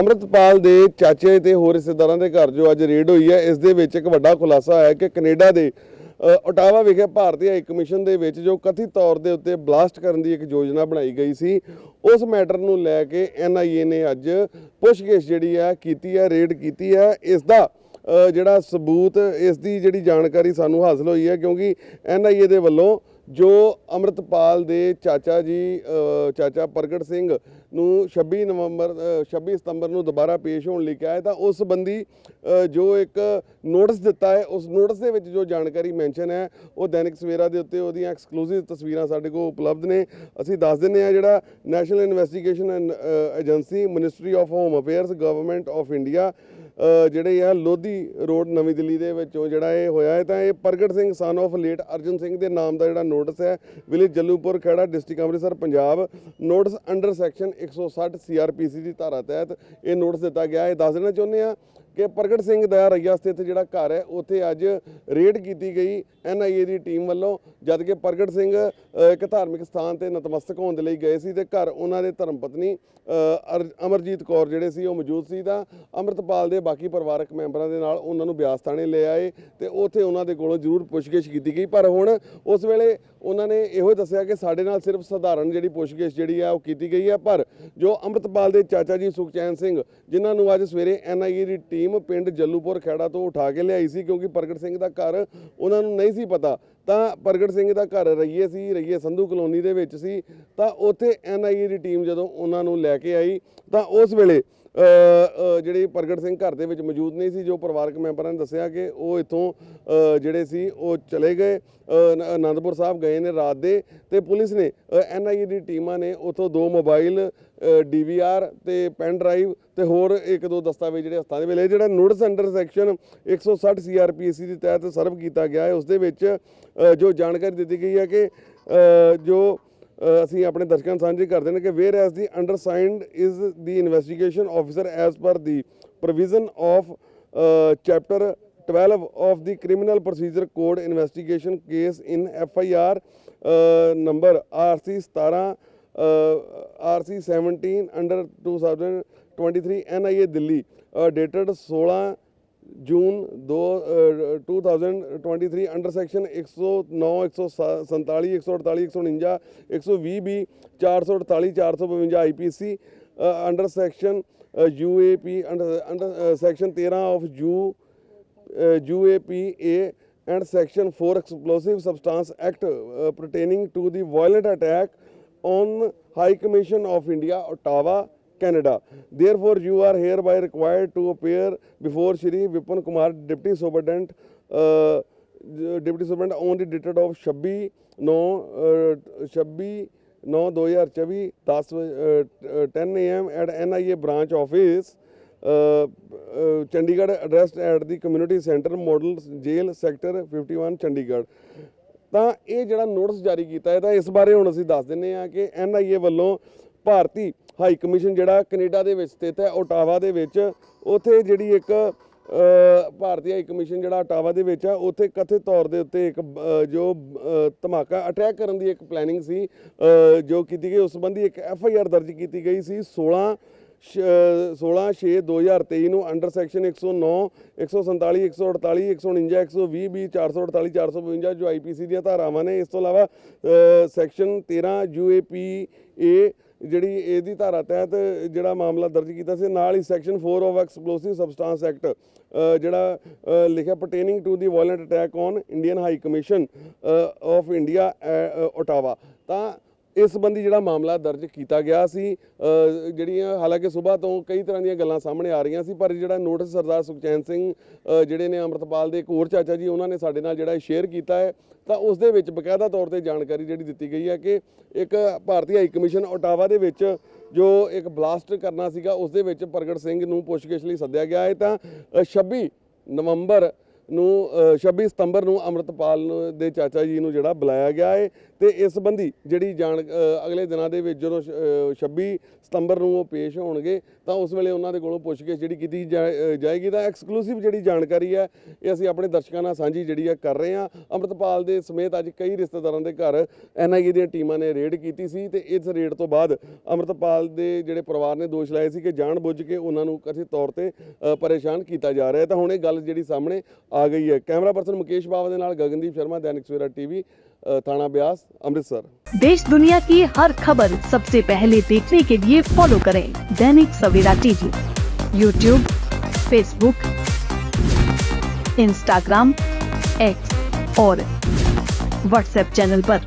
ਅੰਮ੍ਰਿਤਪਾਲ ਦੇ ਚਾਚੇ ਤੇ ਹੋਰ ਰਿਸ਼ਤੇਦਾਰਾਂ ਦੇ ਘਰ ਜੋ ਅੱਜ ਰੇਡ ਹੋਈ ਹੈ ਇਸ ਦੇ ਵਿੱਚ ਇੱਕ ਵੱਡਾ ਖੁਲਾਸਾ ਹੈ ਕਿ ਕੈਨੇਡਾ ਦੇ ਅ, ਓਟਾਵਾ ਵਿਖੇ ਭਾਰਤੀ ਹਾਈ ਕਮਿਸ਼ਨ ਦੇ ਵਿੱਚ ਜੋ ਕਥਿਤ ਤੌਰ ਦੇ ਉੱਤੇ ਬਲਾਸਟ ਕਰਨ ਦੀ ਇੱਕ ਯੋਜਨਾ ਬਣਾਈ ਗਈ ਸੀ ਉਸ ਮੈਟਰ ਨੂੰ ਲੈ ਕੇ ਐਨਆਈਏ ਨੇ ਅੱਜ ਪੁੱਛਗਿੱਛ ਜਿਹੜੀ ਹੈ ਕੀਤੀ ਹੈ ਰੇਡ ਕੀਤੀ ਹੈ। ਇਸ ਦਾ ਜਿਹੜਾ ਸਬੂਤ ਇਸ ਦੀ ਜਿਹੜੀ ਜਾਣਕਾਰੀ ਸਾਨੂੰ ਹਾਸਲ ਹੋਈ ਹੈ ਕਿਉਂਕਿ ਐਨਆਈਏ ਦੇ ਵੱਲੋਂ ਜੋ ਅੰਮ੍ਰਿਤਪਾਲ ਦੇ ਚਾਚਾ ਜੀ ਚਾਚਾ ਪ੍ਰਗਟ ਸਿੰਘ ਨੂੰ 26 ਨਵੰਬਰ ਅ, 26 ਸਤੰਬਰ ਨੂੰ ਦੁਬਾਰਾ ਪੇਸ਼ ਹੋਣ ਲਈ ਕਿਹਾ ਹੈ ਤਾਂ ਉਸ ਸੰਬੰਧੀ ਜੋ ਇੱਕ ਨੋਟਿਸ ਦਿੱਤਾ ਹੈ ਉਸ ਨੋਟਿਸ ਦੇ ਵਿੱਚ ਜੋ ਜਾਣਕਾਰੀ ਮੈਂਸ਼ਨ ਹੈ ਉਹ ਦੈਨਿਕ ਸਵੇਰਾ ਦੇ ਉੱਤੇ ਉਹਦੀਆਂ ਐਕਸਕਲੂਸਿਵ ਤਸਵੀਰਾਂ ਸਾਡੇ ਕੋਲ ਉਪਲਬਧ ਨੇ। ਅਸੀਂ ਦੱਸ ਦਿੰਦੇ ਹਾਂ ਜਿਹੜਾ national investigation agency ministry of home affairs government of India ਜਿਹੜੇ ਆ ਲੋਧੀ ਰੋਡ ਨਵੀਂ ਦਿੱਲੀ ਦੇ ਵਿੱਚੋਂ ਜਿਹੜਾ ਇਹ ਹੋਇਆ ਹੈ, ਤਾਂ ਇਹ Pargat Singh son of late Arjan Singh ਦੇ ਨਾਮ ਦਾ ਜਿਹੜਾ ਨੋਟਿਸ ਹੈ village Jallupur Khera district Amritsar, Punjab. Notice under section 160 CrPC ਦੀ ਧਾਰਾ ਤਹਿਤ ਇਹ ਨੋਟਿਸ ਦਿੱਤਾ ਗਿਆ ਹੈ। ਦੱਸ ਦੇਣਾ ਚਾਹੁੰਦੇ ਆ ਕਿ ਪ੍ਰਗਟ ਸਿੰਘ ਦਾ ਰਈਆ ਸਥਿਤ ਜਿਹੜਾ ਘਰ ਹੈ, ਉੱਥੇ ਅੱਜ ਰੇਡ ਕੀਤੀ ਗਈ ਐਨਆਈਏ ਦੀ ਟੀਮ ਵੱਲੋਂ, ਜਦ ਕਿ ਪ੍ਰਗਟ ਸਿੰਘ ਇੱਕ ਧਾਰਮਿਕ ਸਥਾਨ ਤੇ ਨਤਮਸਤਕ ਹੋਣ ਦੇ ਲਈ ਗਏ ਸੀ ਤੇ ਘਰ ਉਹਨਾਂ ਦੇ ਧਰਮ ਪਤਨੀ ਅਰ- ਅਮਰਜੀਤ ਕੌਰ ਜਿਹੜੇ ਸੀ, ਉਹ ਮੌਜੂਦ ਸੀ ਤਾਂ ਅੰਮ੍ਰਿਤਪਾਲ ਦੇ ਬਾਕੀ ਪਰਿਵਾਰਕ ਮੈਂਬਰਾਂ ਦੇ ਨਾਲ ਉਹਨਾਂ ਨੂੰ ਬਿਆਸ ਥਾਣੇ ਲੈ ਆਏ ਤੇ ਉੱਥੇ ਉਹਨਾਂ ਦੇ ਕੋਲੋਂ ਜ਼ਰੂਰ ਪੁੱਛਗਿੱਛ ਕੀਤੀ ਗਈ। ਪਰ ਹੁਣ ਉਸ ਵੇਲੇ ਉਹਨਾਂ ਨੇ ਇਹੋ ਦੱਸਿਆ ਕਿ ਸਾਡੇ ਨਾਲ ਸਿਰਫ ਸਧਾਰਨ ਜਿਹੜੀ ਪੁੱਛਗਿੱਛ ਜਿਹੜੀ ਆ, ਉਹ ਕੀਤੀ ਗਈ ਹੈ ਪਰ ਜੋ ਅੰਮ੍ਰਿਤਪਾਲ ਦੇ ਚਾਚਾ ਜੀ ਸੁਖਚੈਨ ਸਿੰਘ, ਜਿਨ੍ਹਾਂ ਨੂੰ ਅੱਜ ਸਵੇਰੇ ਐਨਆਈਏ ਦੀ ਟੀਮ ਪਿੰਡ ਜੱਲੂਪੁਰ ਖੇੜਾ ਤੋਂ ਉਠਾ ਕੇ ਲਿਆਈ ਸੀ ਕਿਉਂਕਿ ਪ੍ਰਗਟ ਸਿੰਘ ਦਾ ਘਰ ਉਹਨਾਂ ਨੂੰ ਨਹੀਂ ਸੀ ਪਤਾ। ਤਾਂ ਪ੍ਰਗਟ ਸਿੰਘ ਦਾ ਘਰ ਰਈਏ ਸੀ ਰਈਏ ਸੰਧੂ ਕਲੋਨੀ ਦੇ ਵਿੱਚ ਸੀ। ਤਾਂ ਉੱਥੇ ਐਨਆਈਏ ਦੀ ਟੀਮ ਜਦੋਂ ਉਹਨਾਂ ਨੂੰ ਲੈ ਕੇ ਆਈ ਤਾਂ ਉਸ ਵੇਲੇ ਅ, ਜਿਹੜੀ ਪ੍ਰਗਟ ਸਿੰਘ ਘਰ ਦੇ ਵਿੱਚ ਮੌਜੂਦ ਨਹੀਂ ਸੀ ਜੋ ਪਰਿਵਾਰਕ ਮੈਂਬਰਾਂ ਨੇ ਦੱਸਿਆ ਕਿ ਉਹ ਇਥੋਂ ਜਿਹੜੇ ਸੀ ਉਹ ਚਲੇ ਗਏ ਅ, ਅਨੰਦਪੁਰ ਸਾਹਿਬ ਗਏ ਨੇ ਰਾਤ ਦੇ। ਤੇ ਪੁਲਿਸ ਨੇ ਐਨਆਈਏ ਦੀ ਟੀਮਾਂ ਨੇ ਉਥੋਂ ਦੋ ਮੋਬਾਈਲ ਡੀਵੀਆਰ ਤੇ ਪੈਨ ਡਰਾਈਵ ਤੇ ਹੋਰ ਇੱਕ ਦੋ ਦਸਤਾਵੇਜ਼ ਜਿਹੜੇ ਹਸਤਾਂ ਦੇ ਵੇਲੇ ਜਿਹੜਾ ਨੋਟਿਸ ਅੰਡਰ ਸੈਕਸ਼ਨ 160 ਸੀਆਰਪੀਸੀ ਦੇ ਤਹਿਤ ਸਰਵ ਕੀਤਾ ਗਿਆ ਹੈ। ਉਸ ਦੇ ਵਿੱਚ ਜੋ ਜਾਣਕਾਰੀ ਦਿੱਤੀ ਗਈ ਹੈ ਕਿ ਜੋ ਅਸੀਂ ਆਪਣੇ ਦਰਸ਼ਕਾਂ ਨੂੰ ਸਾਂਝੀ ਕਰਦੇ ਨੇ ਕਿ whereas the undersigned is the investigation officer as per the provision of chapter 12 of the criminal procedure code investigation case in F I R number R C 17 R C 17 under 2023 N I A Delhi dated 16 June 2 uh, 2023 under section 109 147 148 149 120 B 448 452 IPC under section UAP under section 13 of U UAPA and Section 4 Explosive Substance Act uh, pertaining to the violent attack on High Commission of India, Ottawa, Canada. Therefore, you are hereby required to appear before Shri Vipin Kumar, Deputy Superintendent, uh, Deputy Superintendent on the dated of 26 9 uh, 26 9 2024 10 uh, 10 a.m. at NIA branch office Chandigarh addressed at the community centre model jail sector 51 Chandigarh ਤਾਂ ਇਹ ਜਿਹੜਾ notice ਜਾਰੀ ਕੀਤਾ ਹੈ, ਤਾਂ ਇਸ ਬਾਰੇ ਹੁਣ ਅਸੀਂ ਦੱਸ ਦਿੰਨੇ ਆ ਕਿ ਐਨਆਈਏ ਵੱਲੋਂ ਭਾਰਤੀ ਹਾਈ ਕਮਿਸ਼ਨ ਜਿਹੜਾ ਕੈਨੇਡਾ ਦੇ ਵਿੱਚ ਸਥਿਤ ਹੈ, ਓਟਾਵਾ ਦੇ ਵਿੱਚ, ਉੱਥੇ ਜਿਹੜੀ ਇੱਕ ਭਾਰਤੀ ਹਾਈ ਕਮਿਸ਼ਨ ਜਿਹੜਾ ਓਟਾਵਾ ਦੇ ਵਿੱਚ ਆ, ਉੱਥੇ ਕਥਿਤ ਤੌਰ ਦੇ ਉੱਤੇ ਇੱਕ ਜੋ ਧਮਾਕਾ ਅਟੈਕ ਕਰਨ ਦੀ ਇੱਕ ਪਲੈਨਿੰਗ ਸੀ ਜੋ ਕੀਤੀ ਗਈ, ਉਸ ਸੰਬੰਧੀ ਇੱਕ ਐਫ ਆਈ ਆਰ ਦਰਜ ਕੀਤੀ ਗਈ ਸੀ 16 16/6/2023 ਨੂੰ ਅੰਡਰ ਸੈਕਸ਼ਨ 109 147 148 149 120 ਬੀ 448 452 ਜੋ ਆਈਪੀਸੀ ਦੀਆਂ ਧਾਰਾਵਾਂ ਨੇ। ਇਸ ਤੋਂ ਇਲਾਵਾ ਸੈਕਸ਼ਨ 13 ਯੂਏਪੀ ਏ ਜਿਹੜੀ ਇਹਦੀ ਧਾਰਾ ਤਹਿਤ ਜਿਹੜਾ ਮਾਮਲਾ ਦਰਜ ਕੀਤਾ ਸੀ, ਨਾਲ ਹੀ section 4 of explosive substance act ਜਿਹੜਾ ਲਿਖਿਆ pertaining to the violent attack on Indian high commission of India Ottawa ਤਾਂ ਇਸ ਸੰਬੰਧੀ ਜਿਹੜਾ ਮਾਮਲਾ ਦਰਜ ਕੀਤਾ ਗਿਆ ਸੀ ਜਿਹੜੀਆਂ ਹਾਲਾਂਕਿ ਸਵੇਰ ਤੋਂ ਕਈ ਤਰ੍ਹਾਂ ਦੀਆਂ ਗੱਲਾਂ ਸਾਹਮਣੇ ਆ ਰਹੀਆਂ ਸੀ ਪਰ ਜਿਹੜਾ ਨੋਟਿਸ ਸਰਦਾਰ ਸੁਖਚੈਨ ਸਿੰਘ ਜਿਹੜੇ ਨੇ ਅੰਮ੍ਰਿਤਪਾਲ ਦੇ ਇੱਕ ਹੋਰ ਚਾਚਾ ਜੀ ਉਹਨਾਂ ਨੇ ਸਾਡੇ ਨਾਲ ਜਿਹੜਾ ਸ਼ੇਅਰ ਕੀਤਾ ਹੈ ਤਾਂ ਉਸ ਦੇ ਵਿੱਚ ਬਕਾਇਦਾ ਤੌਰ ਤੇ ਜਾਣਕਾਰੀ ਜਿਹੜੀ ਦਿੱਤੀ ਗਈ ਹੈ ਕਿ ਇੱਕ ਭਾਰਤੀ ਹਾਈ ਕਮਿਸ਼ਨ ਓਟਾਵਾ ਦੇ ਵਿੱਚ ਜੋ ਇੱਕ ਬਲਾਸਟ ਕਰਨਾ ਸੀਗਾ ਉਸ ਦੇ ਵਿੱਚ ਪ੍ਰਗਟ ਸਿੰਘ ਨੂੰ ਪੁੱਛਗਿੱਛ ਲਈ ਸੱਦਿਆ ਗਿਆ ਹੈ। ਤਾਂ ਅ, 26 ਨਵੰਬਰ ਨੂੰ ਅ, 26 ਸਤੰਬਰ ਨੂੰ ਅੰਮ੍ਰਿਤਪਾਲ ਨੂੰ ਦੇ ਚਾਚਾ ਜੀ ਨੂੰ ਜਿਹੜਾ ਬੁਲਾਇਆ ਗਿਆ ਹੈ ਤੇ ਇਸ ਸੰਬੰਧੀ ਜਿਹੜੀ ਜਾਣ ਅਗਲੇ ਦਿਨਾਂ ਦੇ ਵਿੱਚ ਜਦੋਂ ਸ਼- ਅ, 26 ਸਤੰਬਰ ਨੂੰ ਉਹ ਪੇਸ਼ ਹੋਣਗੇ ਤਾਂ ਉਸ ਵੇਲੇ ਉਹਨਾਂ ਦੇ ਕੋਲੋਂ ਪੁੱਛਗਿੱਛ ਜਿਹੜੀ ਕੀਤੀ ਜਾਏਗੀ ਤਾਂ ਐਕਸਕਲੂਸਿਵ ਜਿਹੜੀ ਜਾਣਕਾਰੀ ਹੈ ਇਹ ਅਸੀਂ ਆਪਣੇ ਦਰਸ਼ਕਾਂ ਨਾਲ ਸਾਂਝੀ ਜਿਹੜੀ ਹੈ ਕਰ ਰਹੇ ਹਾਂ। ਅੰਮ੍ਰਿਤਪਾਲ ਦੇ ਸਮੇਤ ਅੱਜ ਕਈ ਰਿਸ਼ਤੇਦਾਰਾਂ ਦੇ ਘਰ ਐਨਆਈਏ ਦੀਆਂ ਟੀਮਾਂ ਨੇ ਰੇਡ ਕੀਤੀ ਸੀ ਤੇ ਇਸ ਰੇਡ ਤੋਂ ਬਾਅਦ ਅੰਮ੍ਰਿਤਪਾਲ ਦੇ ਜਿਹੜੇ ਪਰਿਵਾਰ ਨੇ ਦੋਸ਼ ਲਾਏ ਸੀ ਕਿ ਜਾਣਬੁੱਝ ਕੇ ਉਹਨਾਂ ਨੂੰ ਕਥਿਤ ਤੌਰ ਤੇ ਪਰੇਸ਼ਾਨ ਕੀਤਾ ਜਾ ਰਿਹਾ ਹੈ। ਤਾਂ ਹੁਣ ਇਹ ਗੱਲ ਜਿਹੜੀ ਸਾਹਮਣੇ ਆ ਗਈ ਹੈ ਕੈਮਰਾ ਪਰਸਨ ਮੁਕੇਸ਼ ਬਾਵਾ ਦੇ ਨਾਲ ਗਗਨਦੀਪ ਸ਼ਰਮਾ ਦੈਨਿਕ ਸਵੇਰਾ ਟੀਵੀ ਥਾਣਾ ਬਿਆਸ ਅੰਮ੍ਰਿਤਸਰ देश दुनिया की हर खबर सबसे पहले देखने के लिए फॉलो करें Dainik Savera TV YouTube Facebook Instagram X और व्हाट्सएप चैनल पर।